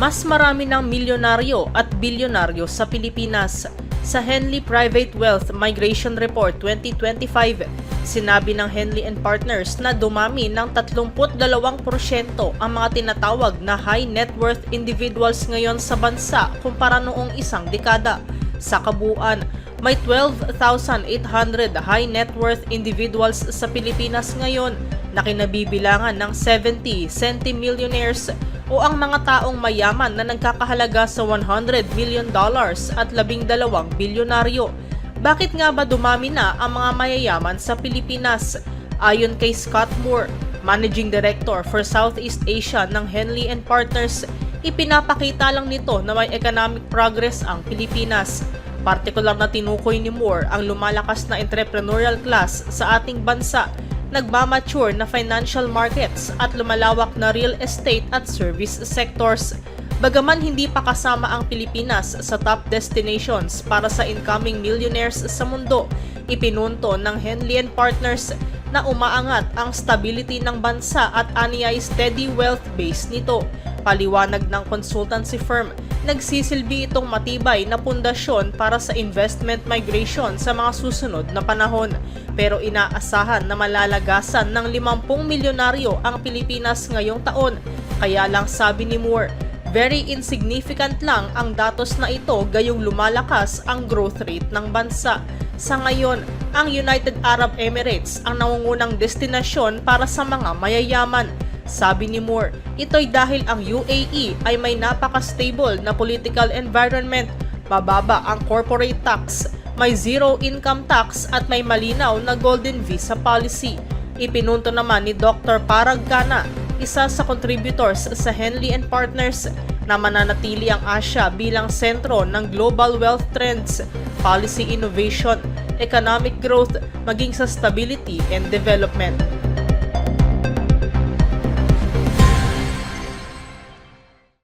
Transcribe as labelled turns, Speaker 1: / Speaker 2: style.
Speaker 1: mas marami ng milyonaryo at bilyonaryo sa Pilipinas. Sa Henley Private Wealth Migration Report 2025, sinabi ng Henley and Partners na dumami ng 32% ang mga tinatawag na high net worth individuals ngayon sa bansa kumpara noong isang dekada. Sa kabuuan, may 12,800 high net worth individuals sa Pilipinas ngayon na kinabibilangan ng 70 centimillionaires o ang mga taong mayaman na nagkakahalaga sa 100 million dollars at 12 bilyonaryo. Bakit nga ba dumami na ang mga mayayaman sa Pilipinas? Ayon kay Scott Moore, Managing Director for Southeast Asia ng Henley and Partners, ipinapakita lang nito na may economic progress ang Pilipinas. Partikular na tinukoy ni Moore ang lumalakas na entrepreneurial class sa ating bansa nagmamature na financial markets at lumalawak na real estate at service sectors. Bagaman hindi pa kasama ang Pilipinas sa top destinations para sa incoming millionaires sa mundo, ipinunto ng Henley and Partners na umaangat ang stability ng bansa at aniyay steady wealth base nito. Paliwanag ng consultancy firm, nagsisilbi itong matibay na pundasyon para sa investment migration sa mga susunod na panahon. Pero inaasahan na malalagasan ng 50 milyonaryo ang Pilipinas ngayong taon. Kaya lang sabi ni Moore, very insignificant lang ang datos na ito gayong lumalakas ang growth rate ng bansa. Sa ngayon, ang United Arab Emirates ang nangungunang destinasyon para sa mga mayayaman. Sabi ni Moore, ito'y dahil ang UAE ay may napaka-stable na political environment, mababa ang corporate tax, may zero income tax at may malinaw na golden visa policy. Ipinunto naman ni Dr. Parag Gana, isa sa contributors sa Henley and Partners, na mananatili ang Asia bilang sentro ng global wealth trends, policy innovation, economic growth, maging sa stability and development.